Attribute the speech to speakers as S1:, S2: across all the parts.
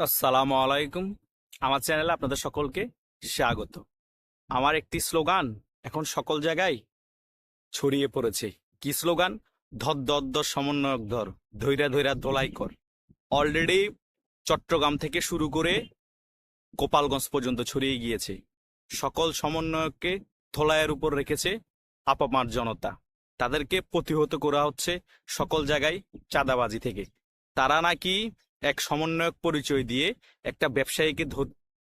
S1: আসসালামু আলাইকুম। আমার চ্যানেলে আপনাদের সকলকে স্বাগত। আমার একটি স্লোগান এখন সকল জায়গায় ছড়িয়ে পড়েছে। কি স্লোগান? ধর ধর ধর, সমন্বয়ক ধর, ধৈরা ধৈরা, দোলাই কর। অলরেডি চট্টগ্রাম থেকে শুরু করে গোপালগঞ্জ পর্যন্ত ছড়িয়ে গিয়েছে। সকল সমন্বয়ককে ধোলাইয়ের উপর রেখেছে আপামার জনতা। তাদেরকে প্রতিহত করা হচ্ছে সকল জায়গায় চাঁদাবাজি থেকে। তারা নাকি এক সমন্বয়ক পরিচয় দিয়ে একটা ব্যবসায়ীকে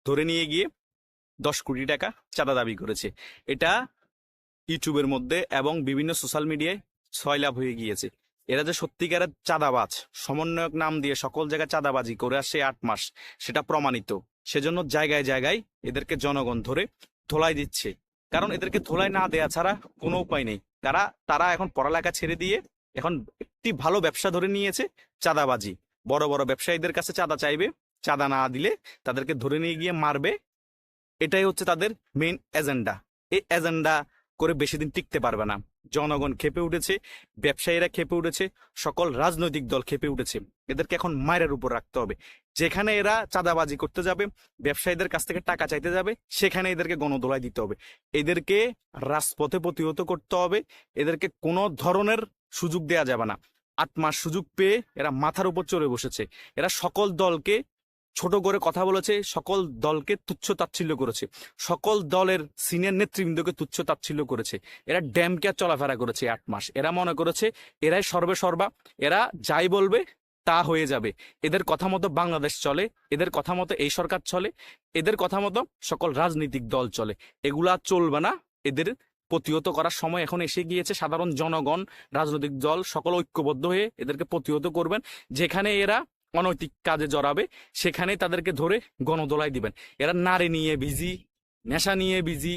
S1: ধরে নিয়ে গিয়ে দশ কোটি টাকা চাঁদা দাবি করেছে। এটা ইউটিউবের মধ্যে এবং বিভিন্ন সোশ্যাল মিডিয়ায় ছয়লাভ হয়ে গিয়েছে। এরা যে সত্যিকারের চাঁদাবাজ, সমন্বয়ক নাম দিয়ে সকল জায়গায় চাঁদাবাজি করে আসছে আট মাস, সেটা প্রমাণিত। সেজন্য জায়গায় জায়গায় এদেরকে জনগণ ধরে ধোলাই দিচ্ছে। কারণ এদেরকে ধোলাই না দেয়া ছাড়া কোনো উপায় নেই। তারা তারা এখন পড়ালেখা ছেড়ে দিয়ে এখন একটি ভালো ব্যবসা ধরে নিয়েছে চাঁদাবাজি। বড় বড় ব্যবসায়ীদের কাছে চাঁদা চাইবে, চাঁদা না দিলে তাদেরকে ধরে নিয়ে গিয়ে মারবে। এটাই হচ্ছে তাদের মেইন এজেন্ডা এই এজেন্ডা করে বেশি দিন টিকতে পারবে না। জনগণ খেপে উঠেছে, ব্যবসায়ীরা খেপে উঠেছে, সকল রাজনৈতিক দল খেপে উঠেছে। এদেরকে এখন মায়ের উপর রাখতে হবে। যেখানে এরা চাঁদাবাজি করতে যাবে, ব্যবসায়ীদের কাছ থেকে টাকা চাইতে যাবে, সেখানে এদেরকে গণদোলাই দিতে হবে। এদেরকে রাজপথে প্রতিহত করতে হবে। এদেরকে কোনো ধরনের সুযোগ দেয়া যাবে না। আট মাস সুযোগ পেয়ে এরা মাথার উপর চড়ে বসেছে। এরা সকল দলকে ছোট করে কথা বলেছে, সকল দলকে তুচ্ছ তাচ্ছিল্য করেছে, সকল দলের সিনিয়র নেতৃবৃন্দকে তুচ্ছ তাচ্ছিল্য করেছে। এরা ড্যামকে চলাফেরা করেছে আট মাস। এরা মনে করেছে, এরাই সর্বে সর্বা, এরা যাই বলবে তা হয়ে যাবে। এদের কথা মতো বাংলাদেশ চলে, এদের কথা মতো এই সরকার চলে, এদের কথা মতো সকল রাজনৈতিক দল চলে। এগুলা চলবে না, এদের প্রতিহত করার সময় এখন এসে গিয়েছে সাধারণ জনগণ, রাজনৈতিক দল, সকল ঐক্যবদ্ধ হয়ে এদেরকে প্রতিহত করবেন। যেখানে এরা অনৈতিক কাজে জড়াবে, সেখানে তাদেরকে ধরে গণদোলাই দিবেন। এরা নারী নিয়ে বিজি, নেশা নিয়ে বিজি,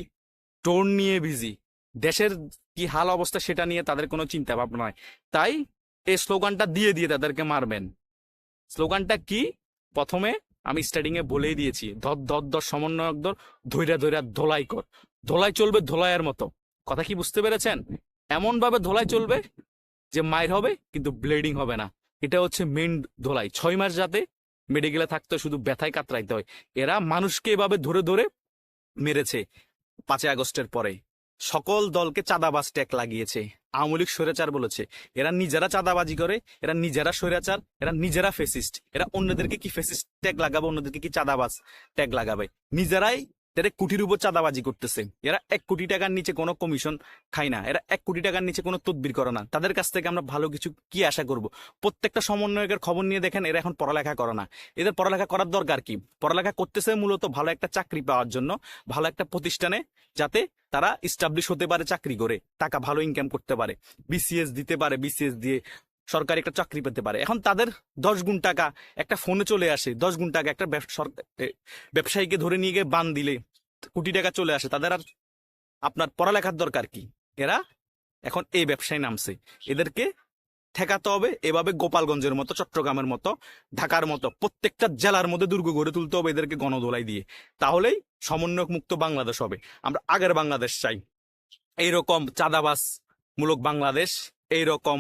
S1: টোন নিয়ে বিজি। দেশের কি হাল অবস্থা সেটা নিয়ে তাদের কোনো চিন্তা ভাবনা নয় তাই এই স্লোগানটা দিয়ে দিয়ে তাদেরকে মারবেন। স্লোগানটা কি? প্রথমে আমি স্টার্টিং এ বলেই দিয়েছি, ধর ধর ধর সমন্বয়ক ধর, ধৈরা ধৈরা ধোলাই কর। ধোলাই চলবে ধোলাইয়ের মতো। কথা কি বুঝতে পেরেছেন? এমন ভাবে ধোলাই চলবে যে মায়ের হবে, কিন্তু ব্লিডিং হবে না। এটা হচ্ছে মেন ধোলাই। ছয় মাস যাতে মেডিকেলে থাকতে শুধু ব্যথায় কাতরাইতে হয়। এরা মানুষকে এভাবে ধরে ধরে মেরেছে পাঁচই আগস্টের পরে। সকল দলকে চাঁদাবাজ ট্যাগ লাগিয়েছে। আওয়ামী লীগ স্বৈরাচার বলেছে, এরা নিজেরা চাঁদাবাজি করে, এরা নিজেরা স্বৈরাচার, এরা নিজেরা ফেসিস্ট এরা অন্যদেরকে কি ফেসিস্ট ট্যাগ লাগাবে, অন্যদেরকে কি চাঁদাবাজ ট্যাগ লাগাবে? নিজেরাই তাদের কোটির উপর চাঁদাবাজি করতেছে। এরা এক কোটি টাকার নিচে কোনো কমিশন খায় না। এরা এক কোটি টাকার নিচে কোনো তদবির করে না। তাদের কাছ থেকে আমরা ভালো কিছু কি আশা করব? প্রত্যেকটা সমন্বয়কের খবর নিয়ে দেখেন, এরা এখন পড়ালেখা করে না। এদের পড়ালেখা করার দরকার কি? পড়ালেখা করতেছে মূলত ভালো একটা চাকরি পাওয়ার জন্য, ভালো একটা প্রতিষ্ঠানে, যাতে তারা ইস্টাবলিশ হতে পারে চাকরি করে, টাকা ভালো ইনকাম করতে পারে। বিসিএস দিতে পারে বিসিএস দিয়ে সরকারি একটা চাকরি পেতে পারে। এখন তাদের দশ গুণ টাকা একটা ফোনে চলে আসে, দশ গুণ টাকা একটা ব্যবসায়ীকে ধরে নিয়ে গিয়ে বান দিলে কোটি টাকা চলে আসে, তাদের আর আপনার পড়ালেখার দরকার কি? এরা এখন এই ব্যবসায় নামছে। এদেরকে ঠেকাতে হবে, এভাবে গোপালগঞ্জের মতো, চট্টগ্রামের মতো, ঢাকার মতো, প্রত্যেকটা জেলার মধ্যে দুর্গ গড়ে তুলতে হবে এদেরকে গণদোলাই দিয়ে। তাহলেই সমন্বয়ক মুক্ত বাংলাদেশ হবে। আমরা আগের বাংলাদেশ চাই। এইরকম চাঁদাবাস মূলক বাংলাদেশ, এইরকম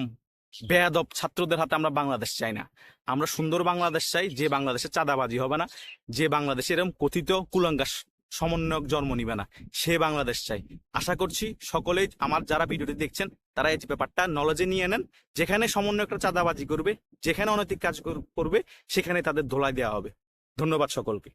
S1: বেয়াদব ছাত্রদের হাতে আমরা বাংলাদেশ চাই না। আমরা সুন্দর বাংলাদেশ চাই, যে বাংলাদেশে চাঁদাবাজি হবে না, যে বাংলাদেশে এরকম কথিত কুলাঙ্গাস সমন্বয়ক জন্ম নিবে না, সে বাংলাদেশ চাই। আশা করছি সকলেই, আমার যারা ভিডিওটি দেখছেন, তারা এই ব্যাপারটা নলেজে নিয়ে নেন। যেখানে সমন্বয়করা চাঁদাবাজি করবে, যেখানে অনৈতিক কাজ কর- করবে, সেখানে তাদের ধোলাই দেওয়া হবে। ধন্যবাদ সকলকে।